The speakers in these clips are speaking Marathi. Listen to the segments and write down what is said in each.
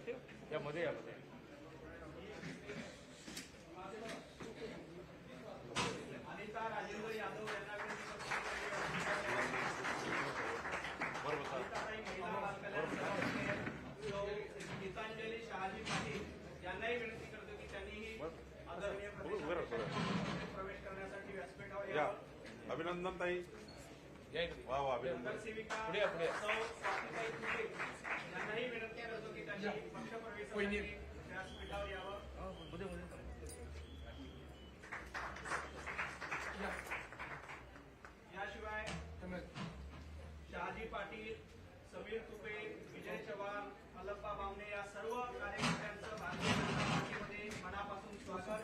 यामध्ये यामध्ये अनिता राजेंद्र यादव यांना बरोबर सर अनिताताई महिला बालकल्याण समितीचे सौ गीतांजली शहाजी पाटील यांनाही विनंती करतो की त्यांनीही आदरणीय प्रवेश करण्यासाठी व्यासपीठावर या अभिनंदन ताई. वा वा अभिनंदन नगरसेविका पुढे या, पुढे या. सौ स्वातीताई फुले यांनाही विनंती व्यासपीठावर यावं याशिवाय शहाजी पाटील समीर तुपे विजय चव्हाण मल्लप्पा बामणे या सर्व कार्यकर्त्यांचं भारतीय जनता पार्टीमध्ये मनापासून स्वागत.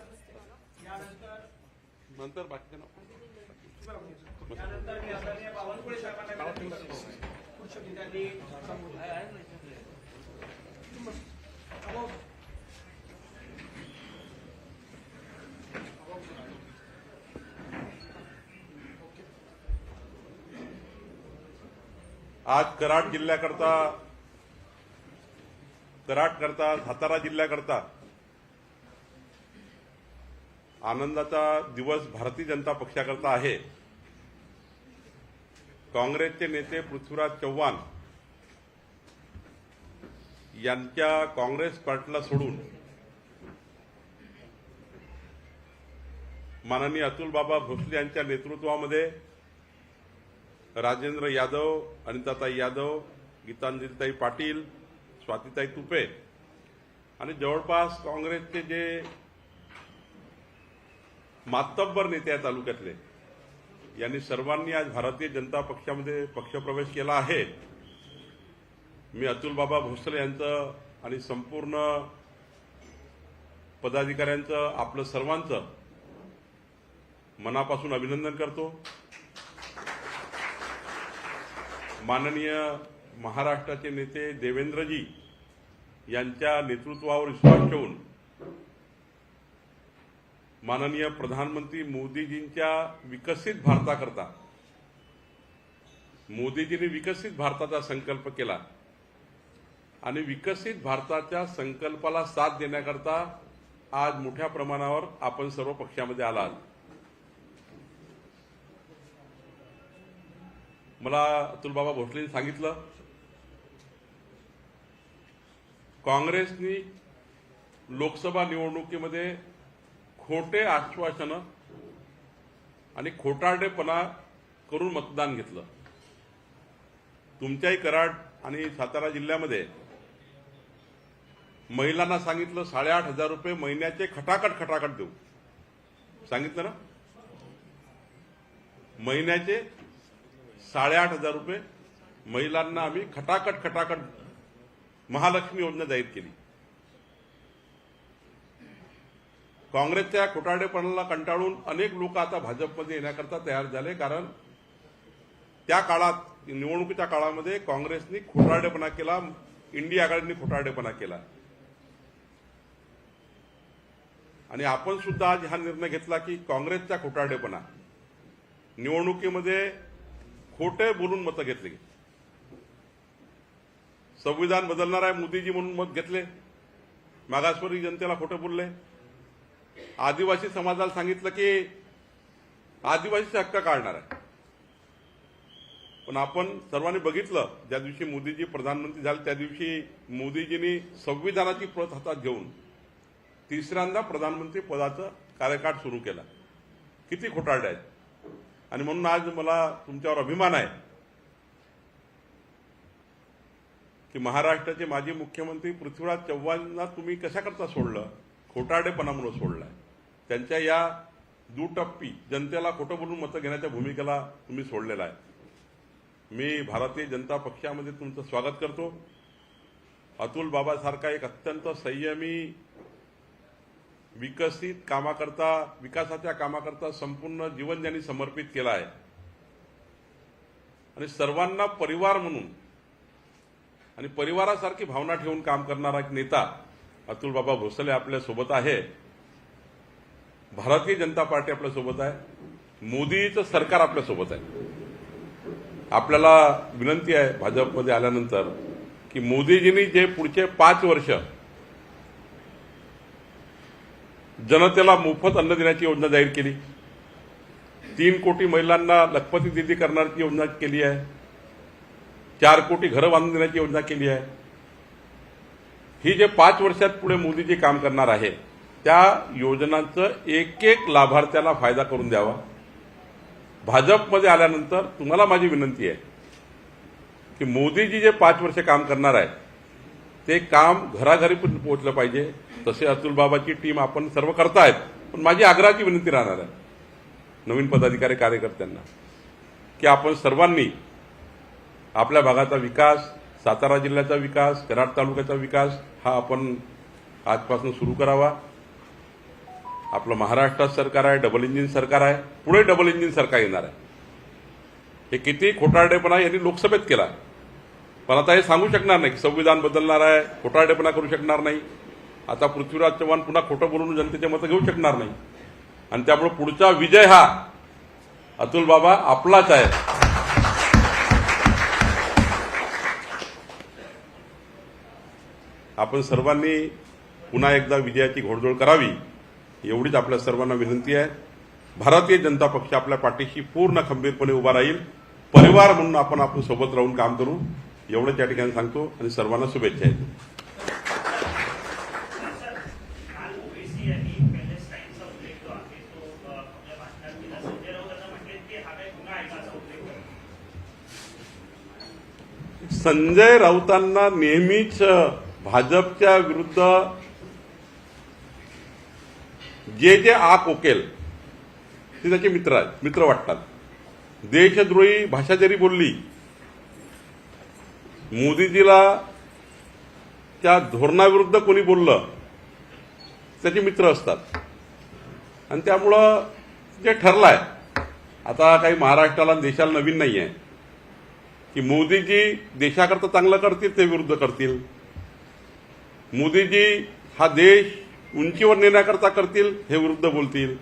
यानंतर नंतर नाव? यानंतर मी आदरणीय बावनकुळे साहेबांना त्यांनी. आज कराड जिल्ह्याकरता कराड करता सातारा जिल्ह्याकरता आनंदाचा दिवस भारतीय जनता पक्षाकरता आहे. काँग्रेसचे नेते पृथ्वीराज चव्हाण यांच्या काँग्रेस पार्टीला सोडून माननीय अतुल बाबा भोसले यांच्या नेतृत्वामध्ये राजेंद्र यादव अनिताताई यादव गीतांजलीताई पाटील स्वातीताई तुपे आणि जवळपास काँग्रेसचे जे मातब्बर नेते आहेत तालुक्यातले यांनी सर्वांनी आज भारतीय जनता पक्षामध्ये पक्षप्रवेश केला आहे. मी अतुल बाबा भोसले यांचं आणि संपूर्ण पदाधिकाऱ्यांचं आपलं सर्वांचं मनापासून अभिनंदन करतो. माननीय महाराष्ट्राचे नेते देवेंद्रजी यांच्या नेतृत्वावर विश्वास ठेवून माननीय प्रधानमंत्री मोदीजींच्या विकसित भारताकरता मोदीजींनी विकसित भारताचा संकल्प केला. आणि विकसित भारताच्या संकल्पाला साथ देण्याकरता आज मोठ्या प्रमाणावर आपण सर्व पक्षामध्ये आलात. मला अतुलबाबा भोसलेने भोसलेंनी सांगितलं काँग्रेसनी लोकसभा निवडणुकीमध्ये खोटे आश्वासनं आणि खोटारडेपणा करून मतदान घेतलं. तुमच्याही कराड आणि सातारा जिल्ह्यामध्ये महिलांना सांगितलं साडेआठ हजार रुपये महिन्याचे खटाखट खटाखट देऊ. सांगितलं ना? महिन्याचे साडेआठ हजार रुपये महिलांना आम्ही खटाखट खटाखट महालक्ष्मी योजना जाहीर केली. काँग्रेसच्या खोटाडेपणाला कंटाळून अनेक लोक आता भाजपमध्ये येण्याकरता तयार झाले कारण त्या काळात निवडणुकीच्या काळामध्ये काँग्रेसनी खोटारडेपणा केला इंडिया आघाडीने खोटारडेपणा केला. आणि आपण सुद्धा आज हा निर्णय घेतला की काँग्रेसचा खोटारडेपणा. निवडणुकीमध्ये खोटे बोलून मतं घेतले. संविधान बदलणार आहे मोदीजी म्हणून मत घेतले. मागासवर्गीय जनतेला खोटं बोलले. आदिवासी समाजाला सांगितलं की आदिवासीचे हक्क काढणार. आहे पण आपण सर्वांनी बघितलं ज्या दिवशी मोदीजी प्रधानमंत्री झाले त्या दिवशी मोदीजींनी संविधानाची प्रत हातात घेऊन तिसऱ्यांदा प्रधानमंत्री पदाचा कार्यकाळ सुरू केला. किती खोटारडे आहेत. आणि म्हणून आज मला तुमच्यावर अभिमान आहे. की महाराष्ट्राचे माजी मुख्यमंत्री पृथ्वीराज चव्हाणांना तुम्ही कशाकरता सोडलं? खोटारडेपणामुळे सोडलाय. त्यांच्या या दुटप्पी जनतेला खोटं बोलून मतं घेण्याच्या भूमिकेला तुम्ही सोडलेला आहे. मी भारतीय जनता पक्षामध्ये तुमचं स्वागत करतो. अतुल बाबासारखा एक अत्यंत संयमी विकसित कामाकरता विकासाच्या कामाकरता संपूर्ण जीवन ज्यांनी समर्पित केलं आहे आणि सर्वांना परिवार म्हणून आणि परिवारासारखी भावना ठेवून काम करणारा एक नेता अतुल बाबा भोसले आपल्यासोबत आहे. भारतीय जनता पार्टी आपल्यासोबत आहे. मोदीचं सरकार आपल्यासोबत आहे. आपल्याला विनंती आहे भाजपमध्ये आल्यानंतर की मोदीजींनी जे पुढचे पाच वर्ष जनतेला मोफत अन्न देण्याची योजना जाहीर केली. तीन कोटी महिलांना लखपती दिदी करण्याची योजना केली आहे. चार कोटी घरं बांधून देण्याची योजना केली आहे. ही जे पाच वर्षात पुढे मोदीजी काम करणार आहे त्या योजनांचं एक एक लाभार्थ्याला फायदा करून द्यावा. भाजपमध्ये आल्यानंतर तुम्हाला माझी विनंती आहे की मोदीजी जे पाच वर्ष काम करणार आहे ते काम घराघरी पोहोचलं पाहिजे. तसे अतुल बाबाची टीम आपण सर्व करतायत पण माझी आग्रहाची विनंती राहणार आहे नवीन पदाधिकारी कार्यकर्त्यांना की आपण सर्वांनी आपल्या भागाचा विकास सातारा जिल्ह्याचा विकास कराड तालुक्याचा विकास हा आपण आजपासून सुरू करावा. आपलं महाराष्ट्रात सरकार आहे डबल इंजिन सरकार आहे पुढे डबल इंजिन सरकार येणार आहे. हे किती खोटारडेपणा यांनी लोकसभेत केला. पण आता हे सांगू शकणार नाही की संविधान बदलणार आहे खोटारडेपणा करू शकणार नाही. आता पृथ्वीराज चव्हाण पुन्हा खोटं बोलून जनतेचे मतं घेऊ शकणार नाही. आणि त्यामुळे पुढचा विजय हा अतुल बाबा आपलाच आहे. आपण सर्वांनी पुन्हा एकदा विजयाची घोडदोड करावी एवढीच आपल्या सर्वांना विनंती आहे. भारतीय जनता पक्ष आपल्या पाठीशी पूर्ण खंबीरपणे उभा राहील. परिवार म्हणून आपण आपण सोबत राहून काम करू. एवढंच या ठिकाणी सांगतो आणि सर्वांना शुभेच्छा देतो काल ओबीसी यांनी पॅलेस्टाईनचा उल्लेख जो आहे तो अ, आपल्या भाषणात केला संजय राऊत आता म्हटले की हा काही गुन्हा आहे का असा उल्लेख होता. संजय राऊतांना नेहमीच भाजपच्या विरुद्ध जे जे आक ओकेल ते त्याचे मित्र आहेत मित्र वाटतात. देशद्रोही भाषा जरी बोलली मोदीजीला त्या धोरणाविरुद्ध कोणी बोललं त्याचे मित्र असतात. आणि त्यामुळं जे ठरलं आहे आता काही महाराष्ट्राला देशाला नवीन नाही आहे की मोदीजी देशाकरता चांगलं करतील ते विरुद्ध करतील. मोदीजी हा देश उंचीवर नेण्याकरता करतील हे विरुद्ध बोलतील.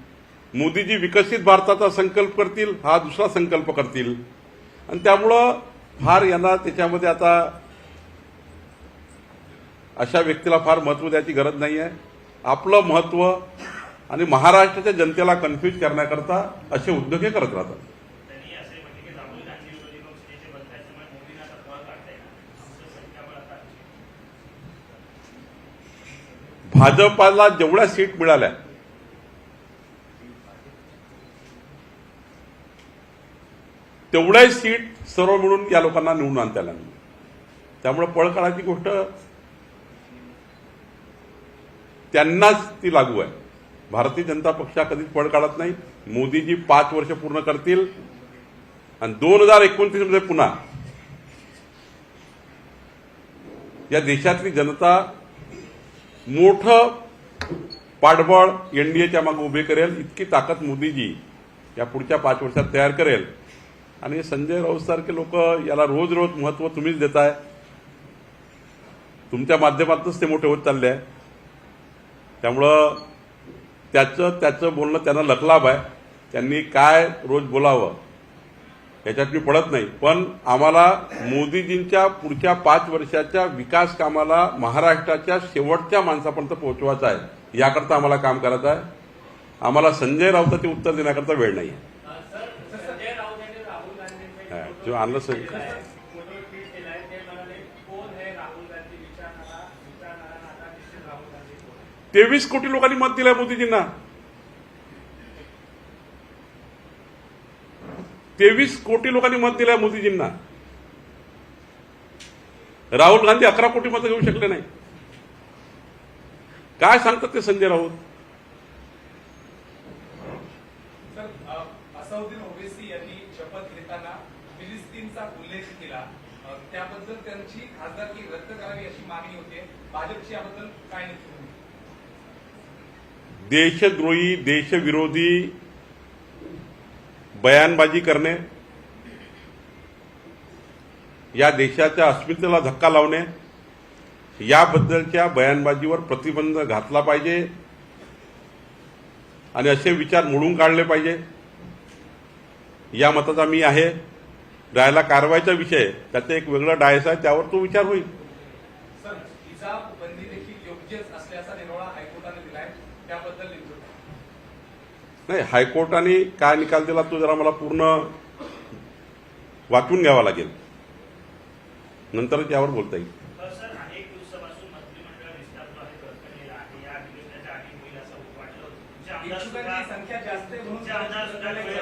मोदीजी विकसित भारताचा संकल्प करतील हा दुसरा संकल्प करतील. आणि त्यामुळं फार यांना त्याच्यामध्ये आता अशा व्यक्तीला फार महत्त्व द्यायची गरज नाही आहे आपलं महत्त्व आणि महाराष्ट्राच्या जनतेला कन्फ्यूज करण्याकरता असे उद्योग हे करत राहतात त्यांनी असे म्हटले की राहुल गांधी विरोधी पक्षनेते बनतायत त्यामुळे मोदींना आता फळ काढता येणार आमचं संख्याबळ आता भाजपाला जेवढ्या सीट मिळाल्या तेवढ्या सीट सर्व मिळून या लोकांना निवडून आणता आल्या त्यामुळे पळ काढायची गोष्ट त्यांनाच ती लागू आहे. भारतीय जनता पक्ष कधीच पळ काढत नाही. मोदीजी पाच वर्ष पूर्ण करतील. आणि दोन हजार एकोणतीसमध्ये पुन्हा या देशातली जनता मोठं पाठबळ एनडीएच्या मागे उभे करेल इतकी ताकद मोदीजी या पुढच्या पाच वर्षात तयार करेल. आणि संजय राऊत सारखे लोक याला रोज रोज महत्त्व तुम्हीच देताय. तुमच्या माध्यमातूनच ते मोठे होत चालले आहे. त्यामुळं त्याचं त्याचं बोलणं त्यांना लखलाभ आहे. त्यांनी काय रोज बोलावं? याच्यात मी पडत नाही. पण आम्हाला मोदीजींच्या पुढच्या पाच वर्षाच्या विकास कामाला महाराष्ट्राच्या शेवटच्या माणसापर्यंत पोहोचवायचं आहे याकरता आम्हाला काम करायचं आहे. आम्हाला संजय राऊताचे उत्तर देण्याकरता वेळ नाही जो आणलं सर तेवीस कोटी लोकांनी मत दिलंय मोदीजींना. तेवीस कोटी लोकांनी मत दिलंय मोदीजींना. राहुल गांधी अकरा कोटी मतं घेऊ शकले नाही. काय सांगतात ते संजय राऊत? सर अ, असाउद्दीन ओवेसी यांनी शपथ घेताना फिलिस्तीनचा उल्लेख केला. त्याबद्दल त्यांची खासदारकी रद्द करावी अशी मागणी होते. भाजपची याबद्दल काय भूमिका? देशद्रोही देशविरोधी बयानबाजी करणे या देशाच्या अस्मितेला धक्का लावणे याबद्दलच्या बयानबाजीवर प्रतिबंध घातला पाहिजे आणि असे विचार मोडून काढले पाहिजे. या मताचा मी आहे. राहिला कारवाईचा विषय त्याचं एक वेगळं डायस आहे त्यावर तो विचार होईल हिजाब बंदी देखील योग्यच असल्याचा निर्वाळा हायकोर्टाने दिलाय त्याबद्दल लिहितो नाही हायकोर्टाने काय निकाल दिला तो जरा मला पूर्ण वाचून घ्यावा लागेल. नंतरच यावर बोलता येईल. इच्छुकांची संख्या जास्त आहे आमदार आहेत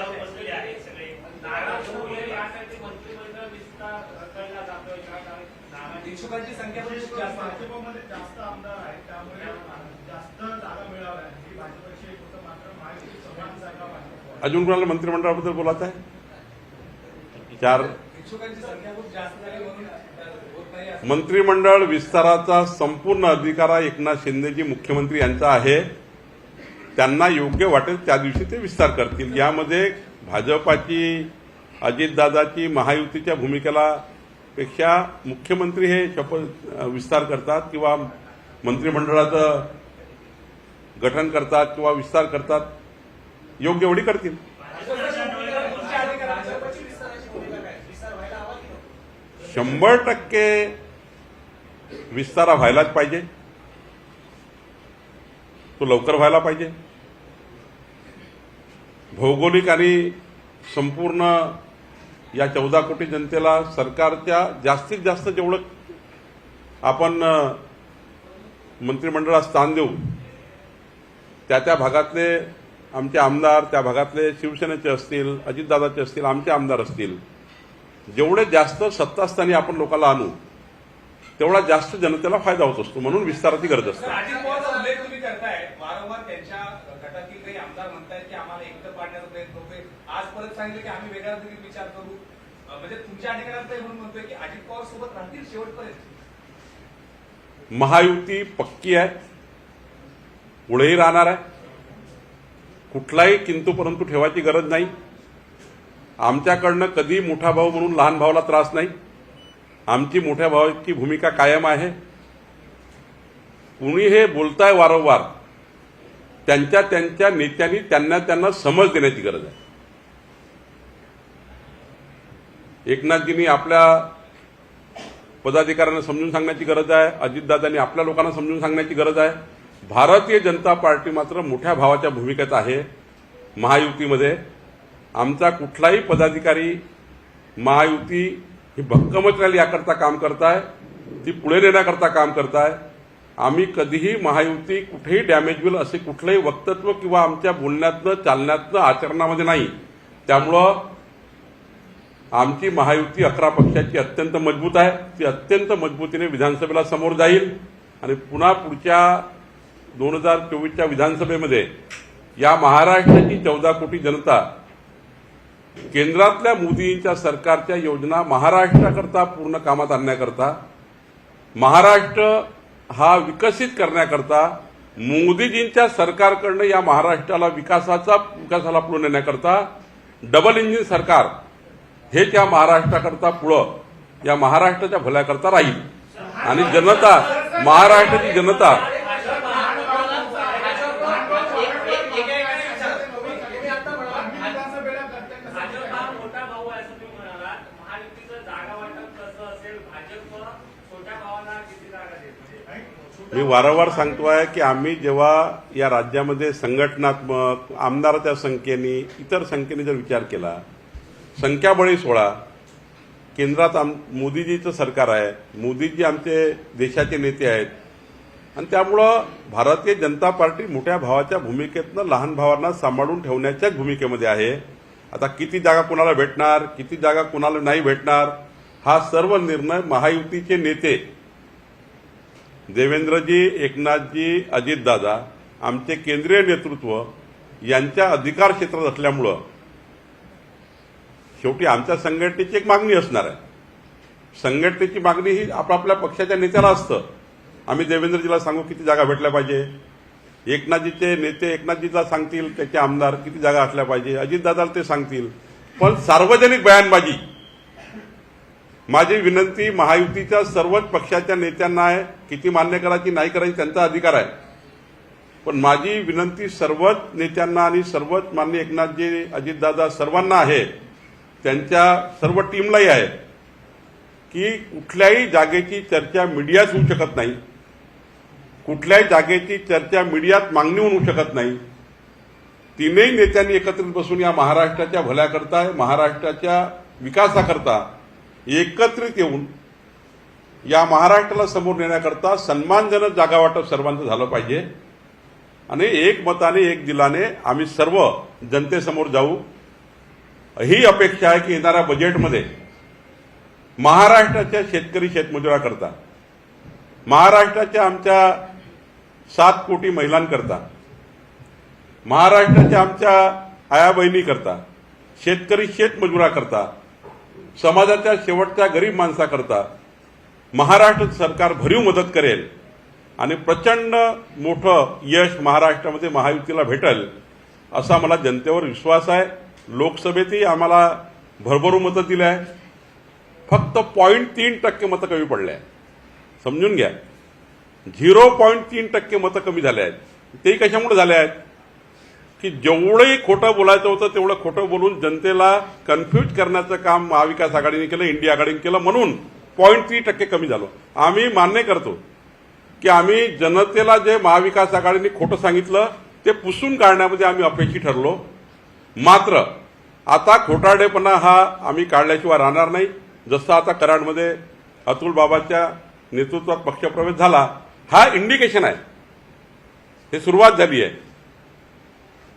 नाराज यासाठी मंत्रिमंडळ विस्तार रखडला जातोय का कारण नाराज- इच्छुकांची संख्या पण खूप जास्त आहे भाजपमध्ये जास्त आमदार आहेत त्यामुळे जास्त जागा मिळाल्या ही भाजपची एक होतं मात्र महायुती समान जागा भाजप अजून कोणाला मंत्रिमंडळाबद्दल बोलायचं आहे? चार. मंत्रिमंडळ विस्ताराचा संपूर्ण अधिकार एकनाथ शिंदेजी मुख्यमंत्री यांचा आहे. त्यांना योग्य वाटेल त्या दिवशी ते विस्तार करतील. यामध्ये भाजपाची अजितदादाची महायुतीच्या भूमिकेला पेक्षा मुख्यमंत्री हे शपथ विस्तार करतात किंवा मंत्रिमंडळाचं गठन करतात किंवा विस्तार करतात. योग्य एवढी करतील. शंभर टक्के विस्तारा व्हायलाच पाहिजे. तो लवकर व्हायला पाहिजे. भौगोलिक आणि संपूर्ण या चौदा कोटी जनतेला सरकारच्या जास्तीत जास्त जेवढं आपण मंत्रिमंडळात स्थान देऊ त्या त्या भागातले आमचे आमदार त्या भागातले शिवसेनेचे असतील अजितदादाचे असतील आमचे आमदार असतील. जेवढे जास्त सत्तास्थानी आपण लोकांना आणू तेवढा जास्त जनतेला फायदा होत असतो म्हणून विस्ताराची गरज असते. अजित पवारचा उल्लेख तुम्ही करताय. वारंवार त्यांच्या गटातील काही आमदार म्हणतायत की आम्हाला एकटं पाडण्याचा प्रयत्न होतोय. आज परत सांगितलं की आम्ही वेगळा देखील विचार करू. अ, म्हणजे महायुती पक्की आहे. पुढेही राहणार आहे. कुठलाही किंतू परंतु ठेवायची गरज नाही. आमच्याकडनं कधी मोठा भाऊ म्हणून लहान भावाला त्रास नाही. आमची मोठ्या भावाची भूमिका कायम आहे. कुणी हे बोलताय वारंवार त्यांच्या त्यांच्या नेत्यांनी त्यांना त्यांना समज देण्याची गरज आहे. एकनाथजींनी आपल्या पदाधिकाऱ्यांना समजून सांगण्याची गरज आहे. अजितदादांनी आपल्या लोकांना समजून सांगण्याची गरज आहे. भारतीय जनता पार्टी मात्र मोठ्या भावाच्या भूमिकेत आहे महायुतीमध्ये. आमचा कुठलाही पदाधिकारी महायुती ही भक्कमच राहील याकरता काम करताय ती पुढे नेण्याकरता काम करताय. आम्ही कधीही महायुती कुठेही डॅमेज होईल असे कुठलंही वक्तत्व किंवा आमच्या बोलण्यातनं चालण्यातनं आचरणामध्ये नाही. त्यामुळं आमची महायुती अकरा पक्षाची अत्यंत मजबूत आहे. ती अत्यंत मजबूतीने विधानसभेला समोर जाईल आणि पुन्हा पुढच्या दोन हजार चोवीसच्या विधानसभेमध्ये या महाराष्ट्राची चौदा कोटी जनता केंद्रातल्या मोदींच्या सरकारच्या योजना महाराष्ट्राकरता पूर्ण कामात आणण्याकरता महाराष्ट्र हा विकसित करण्याकरता मोदीजींच्या सरकारकडनं या महाराष्ट्राला विकासाचा विकासाला पुढे नेण्याकरता डबल इंजिन सरकार हे त्या महाराष्ट्राकरता पुढं या महाराष्ट्राच्या भल्याकरता राहील. आणि जनता महाराष्ट्राची जनता तुम्ही आता म्हणालात, विधानसभेला करताना भाजप हा मोठा भाऊ आहे असं तुम्ही म्हणालात महायुतीचं जागा वाटप कसं असेल भाजप छोट्या भावाला किती जागा देत म्हणजे मी वारंवार सांगतोय की आम्ही जेव्हा या राज्यामध्ये संघटनात्मक आमदाराच्या संख्येने इतर संख्येने जर विचार केला संख्याबळी सोळा केंद्रात आम मोदीजीचं सरकार आहे मोदीजी आमचे देशाचे नेते आहेत आणि त्यामुळं भारतीय जनता पार्टी मोठ्या भावाच्या भूमिकेतनं लहान भावांना सांभाळून ठेवण्याच्याच भूमिकेमध्ये आहे. आता किती जागा कोणाला भेटणार किती जागा कोणाला नाही भेटणार हा सर्व निर्णय महायुतीचे नेते देवेंद्रजी एकनाथजी अजितदादा आमचे केंद्रीय नेतृत्व यांच्या अधिकार क्षेत्रात असल्यामुळं शेवटी आमच्या संघटनेची एक मागणी असणार आहे. संघटनेची मागणी ही आपापल्या पक्षाच्या नेत्याला असतं. आम्ही देवेंद्रजीला सांगू किती जागा भेटल्या पाहिजे. एकनाथजीचे नेते एकनाथजीला सांगतील त्याचे आमदार किती जागा असल्या पाहिजे. अजितदादाला ते सांगतील. पण सार्वजनिक बयानबाजी माझी विनंती महायुतीच्या सर्वच पक्षाच्या नेत्यांना आहे किती मान्य करायची नाही करायची त्यांचा अधिकार आहे. पण माझी विनंती सर्वच नेत्यांना आणि सर्वच मान्य एकनाथजी अजितदादा सर्वांना आहे त्यांच्या सर्व टीमलाही आहे की कुठल्याही जागेची चर्चा मीडियात होऊ शकत नाही कुठल्याही जागेची चर्चा मीडियात मागणी होऊ शकत नाही. तीनही नेत्यांनी एकत्रित बसून या महाराष्ट्राच्या भल्याकरता महाराष्ट्राच्या विकासाकरता एकत्रित येऊन या महाराष्ट्राला समोर नेण्याकरता सन्मानजनक जागा वाटप सर्वांचं झालं पाहिजे. आणि एक मताने एक दिलाने आम्ही सर्व जनतेसमोर जाऊ. ही अपेक्षा आहे की येणाऱ्या बजेटमध्ये महाराष्ट्राच्या शेतकरी शेतमजुराकरता महाराष्ट्राच्या आमच्या सात कोटी महिलांकरता महाराष्ट्राच्या आमच्या आया बहिणीकरता शेतकरी शेतमजुराकरता समाजाच्या शेवटच्या गरीब माणसाकरता महाराष्ट्र सरकार भरीव मदत करेल आणि प्रचंड मोठं यश महाराष्ट्रामध्ये महायुतीला भेटेल असा मला जनतेवर विश्वास आहे. लोकसभेतही आम्हाला भरभरून मतं दिली आहे फक्त पॉईंट तीन टक्के मतं कमी पडले आहे समजून घ्या. झिरो पॉईंट तीन टक्के मतं कमी झाले आहेत तेही कशामुळे झाले आहेत की जेवढंही खोटं बोलायचं होतं तेवढं खोटं बोलून जनतेला कन्फ्यूज करण्याचं काम महाविकास आघाडीने केलं इंडिया आघाडीने केलं म्हणून पॉईंट थ्री टक्के कमी झालो. आम्ही मान्य करतो की आम्ही जनतेला जे महाविकास आघाडीने खोटं सांगितलं ते पुसून काढण्यामध्ये आम्ही अपयशी ठरलो. मात्र आता खोटारडेपणा हा आम्ही काढल्याशिवाय राहणार नाही. जसं आता कराडमध्ये अतुल बाबाच्या नेतृत्वात पक्षप्रवेश झाला हा इंडिकेशन आहे. हे सुरुवात झाली आहे.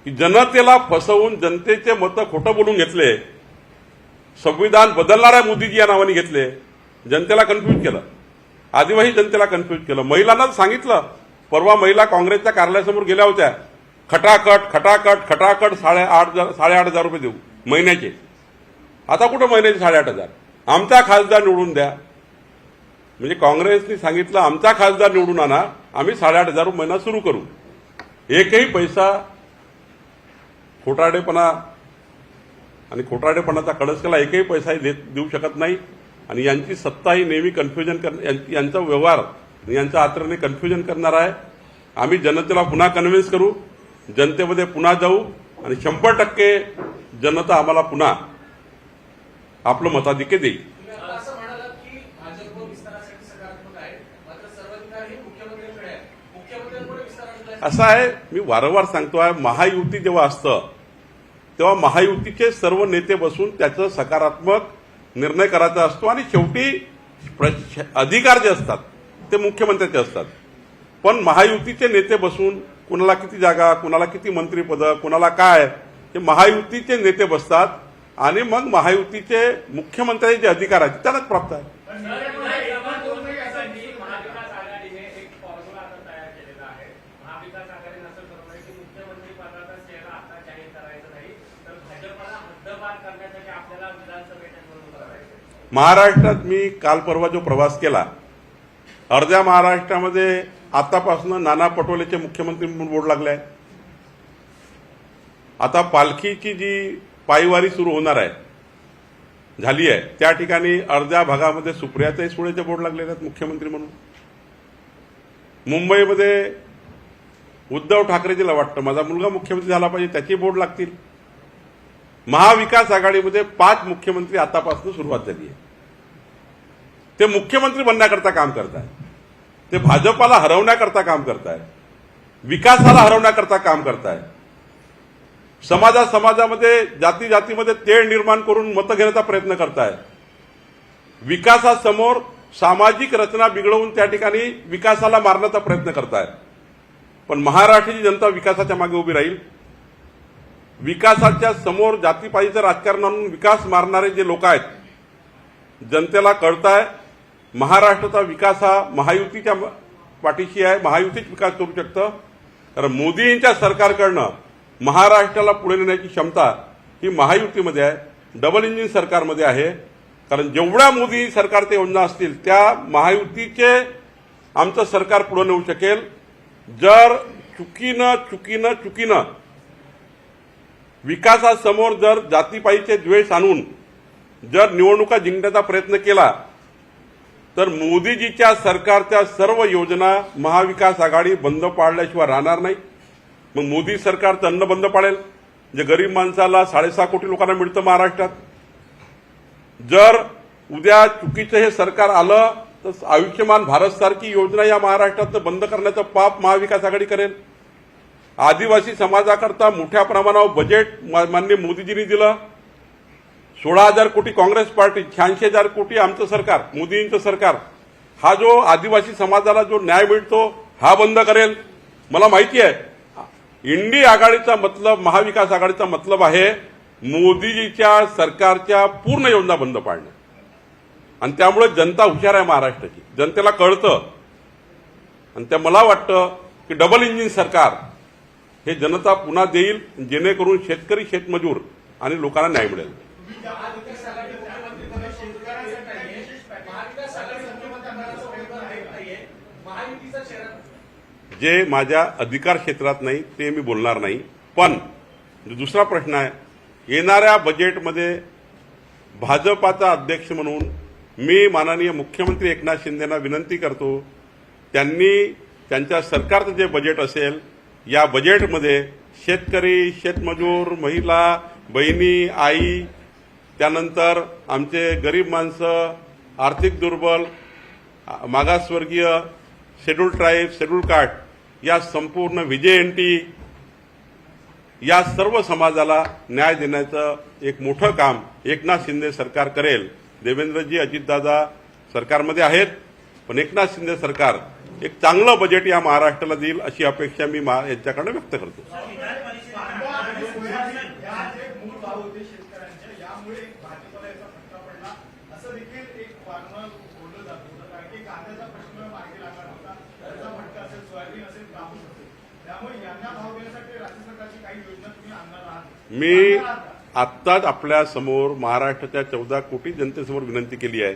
जनतेला फसवून जनतेचे मतं खोटं बोलून घेतले संविधान बदलणाऱ्या मोदीजी या नावाने घेतले जनतेला कन्फ्यूज केलं. आदिवासी जनतेला कन्फ्यूज केलं. महिलांना सांगितलं परवा महिला काँग्रेसच्या कार्यालयासमोर गेल्या होत्या. खटाखट खटाखट खटाखट साडेआठ साडेआठ हजार रुपये देऊ महिन्याचे. आता कुठं महिन्याचे साडेआठ हजार? आमचा खासदार निवडून द्या. म्हणजे काँग्रेसने सांगितलं आमचा खासदार निवडून आणा आम्ही साडेआठ हजार महिना सुरू करू. एकही पैसा खोटारडेपणा आणि खोटारडेपणाचा कळसकला एकही पैसाही देत देऊ शकत नाही. आणि यांची सत्ता ही नेहमी कन्फ्युजन कर यां- यांचा व्यवहार यांच्या आचरणे कन्फ्युजन करणार आहे. आम्ही जनतेला पुन्हा कन्व्हिन्स करू. जनतेमध्ये पुन्हा जाऊ. आणि शंभर टक्के जनता आम्हाला पुन्हा आपलं मताधिक्य देईल तुम्ही आता असं म्हणालात की भाजप विस्तारासाठी सकारात्मक आहे मात्र सर्वाधिकार हे मुख्यमंत्र्यांकडे आहे मुख्यमंत्र्यांकडे विस्तारासाठी असं आहे मी वारंवार सांगतो आहे महायुती जेव्हा असतं तेव्हा महायुतीचे सर्व नेते बसून त्याचं सकारात्मक निर्णय करायचा असतो आणि शेवटी प्र- अधिकार जे असतात ते मुख्यमंत्र्याचे असतात. पण महायुतीचे नेते बसून कुणाला किती जागा कुणाला किती मंत्रीपदं कुणाला काय हे महायुतीचे नेते बसतात आणि मग महायुतीचे मुख्यमंत्र्यांचे जे अधिकार आहेत त्यांनाच प्राप्त आहे महाविकास आघाडीने एक फॉर्म्युला आता तयार केलेला आहे महाविकास आघाडीने असं ठरवलंय की मुख्यमंत्री पदाचा चेहरा आता जाहीर करायचा नाही तर भाजपला हद्दपार करण्यासाठी आपल्याला विधानसभेत निवडणूक करायची महाराष्ट्रात मी काल परवा जो प्रवास केला अर्ध्या महाराष्ट्रामध्ये आतापासून नाना पटोलेचे मुख्यमंत्री म्हणून बोर्ड लागले आहे आता पालखीची जी पायवारी सुरू होणार आहे झाली आहे त्या ठिकाणी अर्ध्या भागामध्ये सुप्रियाचाही सुळेचे बोर्ड लागलेले आहेत मुख्यमंत्री म्हणून. मुंबईमध्ये उद्धव ठाकरेजीला वाटतं माझा मुलगा मुख्यमंत्री झाला पाहिजे त्याची बोर्ड लागतील. महाविकास आघाडीमध्ये पाच मुख्यमंत्री आतापासून सुरुवात झाली आहे. ते मुख्यमंत्री बनण्याकरता काम करत आहे ते भाजपाला हरवण्याकरता काम करत आहे विकासाला हरवण्याकरता काम करत आहे समाजा समाजामध्ये जाती जातीमध्ये तेढ निर्माण करून मतं घेण्याचा प्रयत्न करताय. विकासासमोर सामाजिक रचना बिघडवून त्या ठिकाणी विकासाला मारण्याचा प्रयत्न करताय. पण महाराष्ट्राची जनता विकासाच्या मागे उभी राहील. विकासाच्या समोर जातीपाईचं राजकारण आणून विकास मारणारे जे लोक आहेत जनतेला कळत आहे महाराष्ट्राचा विकास हा महायुतीच्या पाठीशी आहे महायुतीच विकास करू शकतं. कारण मोदींच्या सरकारकडनं महाराष्ट्राला पुढे नेण्याची क्षमता ही महायुतीमध्ये आहे डबल इंजिन सरकारमध्ये आहे. कारण जेवढ्या मोदी सरकारच्या योजना असतील त्या महायुतीचे आमचं सरकार पुढे नेऊ शकेल. जर चुकीनं चुकीनं चुकीनं विकासासमोर जर जातीपाईचे द्वेष आणून जर निवडणुका जिंकण्याचा प्रयत्न केला तर मोदीजीच्या सरकारच्या सर्व योजना महाविकास आघाडी बंद पाडल्याशिवाय राहणार नाही. मग मोदी सरकारचं अन्न बंद पाडेल? जे गरीब माणसाला साडेसहा कोटी लोकांना मिळतं महाराष्ट्रात. जर उद्या चुकीचं हे सरकार आलं तर आयुष्यमान भारत सारखी योजना या महाराष्ट्रात बंद करण्याचं पाप महाविकास आघाडी करेल. आदिवासी समाजाकरता मोठ्या प्रमाणावर बजेट मा- माननीय मोदीजींनी दिलं. सोळा हजार कोटी काँग्रेस पार्टी शहाऐंशी हजार कोटी आमचं सरकार मोदींचं सरकार. हा जो आदिवासी समाजाला जो न्याय मिळतो हा बंद करेल. मला माहिती आहे इंडी आघाडीचा मतलब महाविकास आघाडीचा मतलब आहे मोदीजीच्या सरकारच्या पूर्ण योजना बंद पाडणे आणि त्यामुळे जनता हुशार आहे महाराष्ट्राची. जनतेला कळतं. आणि त्या मला वाटतं की डबल इंजिन सरकार हे जनता पुन्हा देईल जेणेकरून शेतकरी शेतमजूर आणि लोकांना न्याय मिळेल. महाविकास आघाडी मुख्यमंत्री पद शेतकऱ्यांसाठी महाविकास आघाडी मुख्यमंत्री पदाचा नाहीये. महायुतीचा जे माझ्या अधिकार क्षेत्रात नाही ते मी बोलणार नाही पण दुसरा प्रश्न आहे येणाऱ्या बजेटमध्ये भाजपाचा अध्यक्ष म्हणून मी माननीय मुख्यमंत्री एकनाथ शिंदेना विनंती करतो त्यांनी त्यांच्या सरकारचं जे बजेट असेल या बजेटमध्ये शेतकरी शेतमजूर महिला बहिणी आई त्यानंतर आमचे गरीब माणसं आर्थिक दुर्बल मागासवर्गीय शेड्यूल ट्राईब शेड्यूल कास्ट या संपूर्ण व्हीजेएनटी या सर्व समाजाला न्याय देण्याचं एक मोठं काम एकनाथ शिंदे सरकार करेल. देवेंद्रजी अजितदादा सरकारमध्ये आहेत पण एकनाथ शिंदे सरकार एक चांगलं बजेट या महाराष्ट्राला देईल अशी अपेक्षा मी मा- यांच्याकडनं व्यक्त करतो. होते शेतकऱ्यांचे यामुळे भाजपला याचा फटका पडला. असं देखील एक बोललं जात होतं. कारण की कांद्याचा प्रश्न मार्गी लागणार होता. त्याचा फटका असेल सोयाबीन असेल कापूस असेल. त्यामुळे यांना भाव देण्यासाठी राज्य सरकारची काही योजना तुम्ही आणणार आहात. मी? आत्ताच आपल्यासमोर महाराष्ट्राच्या चौदा कोटी जनतेसमोर विनंती केली आहे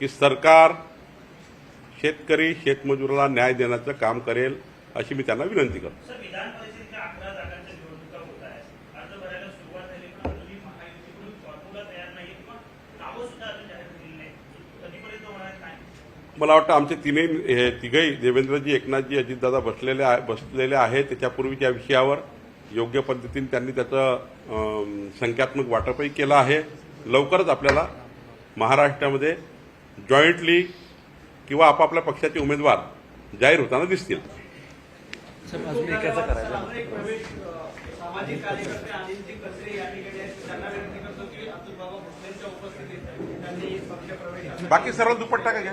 की सरकार शेतकरी शेतमजुराला न्याय देण्याचं काम करेल अशी मी त्यांना विनंती करतो सर विधान परिषदेच्या अकरा जागांच्या निवडणुका होत आहेत अर्ज भरायला सुरुवात झाली पण अजूनही महायुतीकडून फॉर्म्युला तयार नाही किंवा नावं सुद्धा अजून जाहीर झालेली नाही कधीपर्यंत होणार काय मला वाटतं आमचे तीनही हे तिघही देवेंद्रजी एकनाथजी अजितदादा बसलेले आहे- बसलेले आहेत त्याच्यापूर्वीच्या विषयावर योग्य पद्धतीने त्यांनी त्याचं संख्यात्मक वाटपही केलं आहे लवकरच आपल्याला महाराष्ट्रामध्ये जॉईंटली किंवा आपापल्या पक्षाचे उमेदवार जाहीर होताना दिसतील सामाजिक प्रवेश अ, सामाजिक कार्यकर्ते अनिलजी कचरे या ठिकाणी आहेत. त्यांना विनंती करतो की अतुल बाबा भोसलेंच्या उपस्थितीत त्यांनी पक्ष प्रवेश करावा. बाकी सरळ दुपट्टा का घ्या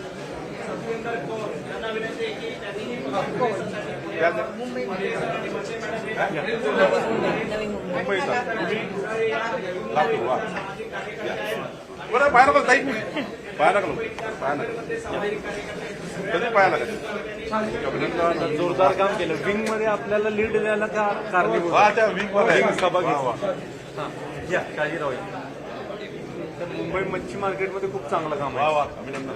सर्व कार्यकर्त्यांनी व्यासपीठावर यावं त्यांचा सत्येंद्र कौर यांना विनंती आहे की त्यांनीही बरं पाया नका ताई पाया नका लावू. पाया नका कधी पाया नका अभिनंदन जोरदार काम केलं. विंगमध्ये आपल्याला लीड द्यायला का कारणीभूत वा त्या वीकमध्ये. विंग सभा वा, वा. घेतली या शाजीराव या. तर मुंबई मच्छी मार्केटमध्ये खूप चांगलं काम वा आहे. वा अभिनंदन.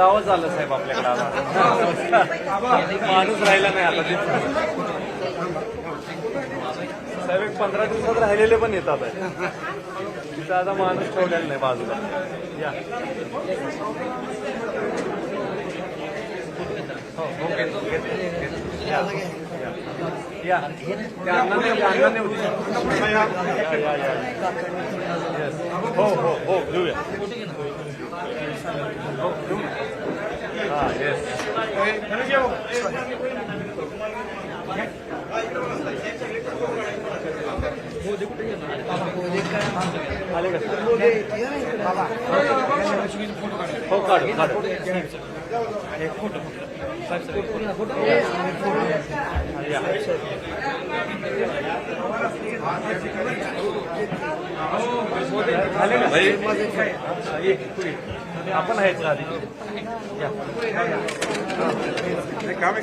गावच आलं साहेब आपल्याकडे आता. माणूस राहिला नाही आता तिथं. साहेब एक पंधरा दिवसात राहिलेले पण येतात आहे. तिथं आता माणूस ठेवलेला नाही बाजूला या हो, हो, या, या. या. हो हो हो घेऊया हो घेऊ फोटो या आले का आपण आधी. या. हे काम आहे